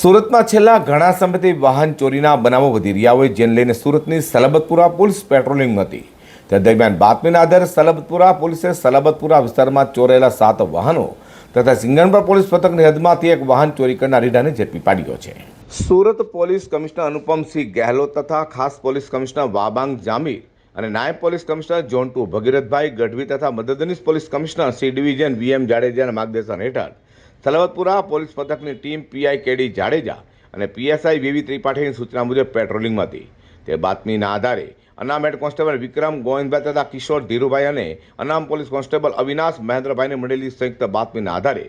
સુરતમાં છેલ્લા ઘણા સમયથી વાહન ચોરીના બનાવો વધી રહ્યા હોય, જેને લઈને સુરતની સલબતપુરા પોલીસ પેટ્રોલિંગ હતી. તે દરમિયાન બાતમીના આધારે સલબતપુરા પોલીસે સલબતપુરા વિસ્તારમાં ચોરેલા સાત વાહનો તથા સિંગણપર પોલીસ પથકની હદમાંથી એક વાહન ચોરી કરનાર રીઢાને ઝડપી પાડ્યો છે. સુરત પોલીસ કમિશનર અનુપમસિંહ ગેહલોત તથા ખાસ પોલીસ કમિશનર વાબાંગ જામીર અને નાયબ police commissioner zone two Bhagirathbhai Gadhvi તથા મદદનીશ police commissioner C division VM જાડેજાના માર્ગદર્શન હેઠળ સલવતપુરા પોલીસ પથકની ટીમ પીઆઈ કેડી જાડેજા અને પીએસઆઈ વીવી ત્રિપાઠીની સૂચના મુજબ પેટ્રોલિંગમાં હતી તે બાતમીના આધારે અનામ હેડ કોન્સ્ટેબલ વિક્રમ ગોવિંદભાઈ તથા કિશોર ધીરુભાઈ અને અનામ પોલીસ કોન્સ્ટેબલ અવિનાશ મહેન્દ્રભાઈને મળેલી સંયુક્ત બાતમીના આધારે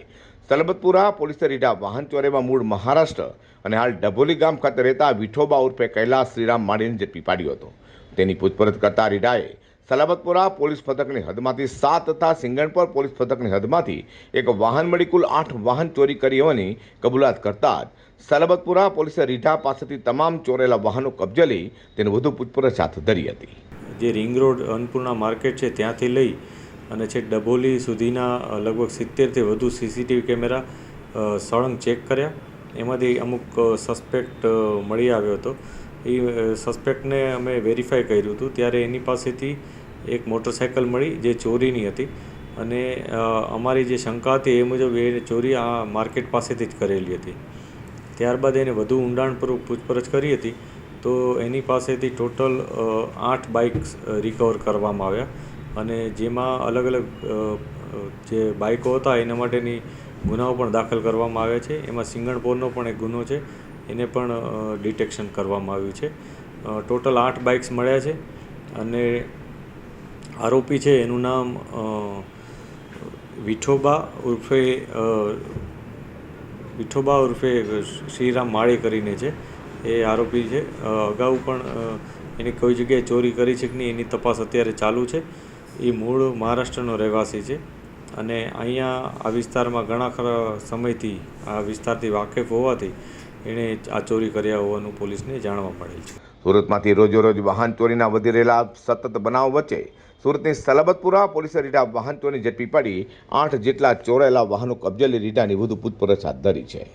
સલબતપુરા પોલીસે રીઢા વાહન ચોરીમાં મૂળ મહારાષ્ટ્ર અને હાલ ડભોલી ગામ ખાતે રહેતા વિઠોબા ઉર્ફે કૈલાસ શ્રીરામ માળીને ઝડપી પાડ્યો હતો. તેની પૂછપરછ કરતા રીઢાએ સલાબતપુરા પોલીસ પથકની હદમાંથી સાત તથા સિંગણપર પોલીસ પથકની હદમાંથી એક વાહન મળી કુલ આઠ વાહન ચોરી કરી હોવાની કબૂલાત કરતા જ સલાબતપુરા પોલીસે રીઢા પાસેથી તમામ ચોરેલા વાહનો કબજે લઈ તેની વધુ પૂછપરછ હાથ ધરી હતી. જે રિંગ રોડ અન્નપૂર્ણા માર્કેટ છે ત્યાંથી લઈ અને છે ડભોલી સુધીના લગભગ સિત્તેરથી વધુ સીસીટીવી કેમેરા સળંગ ચેક કર્યા. એમાંથી અમુક સસ્પેક્ટ મળી આવ્યો હતો. એ સસ્પેક્ટને અમે વેરીફાઈ કર્યું હતું. ત્યારે એની પાસેથી એક મોટરસાઇકલ મળી, જે ચોરીની હતી. અને અમારી જે શંકા હતી એ મુજબ એ ચોરી આ માર્કેટ પાસેથી જ કરેલી હતી. ત્યારબાદ એને વધુ ઊંડાણપૂર્વક પૂછપરછ કરી હતી. તો એની પાસેથી ટોટલ આઠ બાઇક્સ રિકવર કરવામાં આવ્યા. અને જેમાં અલગ અલગ જે બાઇકો હતા, એના માટેની ગુનાઓ પણ દાખલ કરવામાં આવ્યા છે. એમાં સિંગણપોરનો પણ એક ગુનો છે. એને પણ ડિટેક્શન કરવામાં આવ્યું છે. ટોટલ આઠ બાઇક્સ મળ્યા છે અને આરોપી છે, એનું નામ વિઠોબા ઉર્ફે વિઠોબા ઉર્ફે શ્રીરામ માળી કરીને છે. એ આરોપી છે. અગાઉ પણ એની કોઈ જગ્યાએ ચોરી કરી છે કે નહીં એની તપાસ અત્યારે ચાલુ છે. એ મૂળ મહારાષ્ટ્રનો રહેવાસી છે અને અહીંયા આ વિસ્તારમાં ઘણા ખરા સમયથી, આ વિસ્તારથી વાકેફ હોવાથી એણે આ ચોરી કર્યા હોવાનું પોલીસને જાણવા મળેલ છે. સુરતમાંથી રોજોરોજ વાહન ચોરીના વધી રહેલા સતત બનાવ વચ્ચે સુરતની સલબતપુરા પોલીસે રીઢા વાહન ચોરી ઝડપી પાડી આઠ જેટલા ચોરાયેલા વાહનો કબજે લઈ રીઢાની વધુ પૂછપરછ હાથ ધરી છે.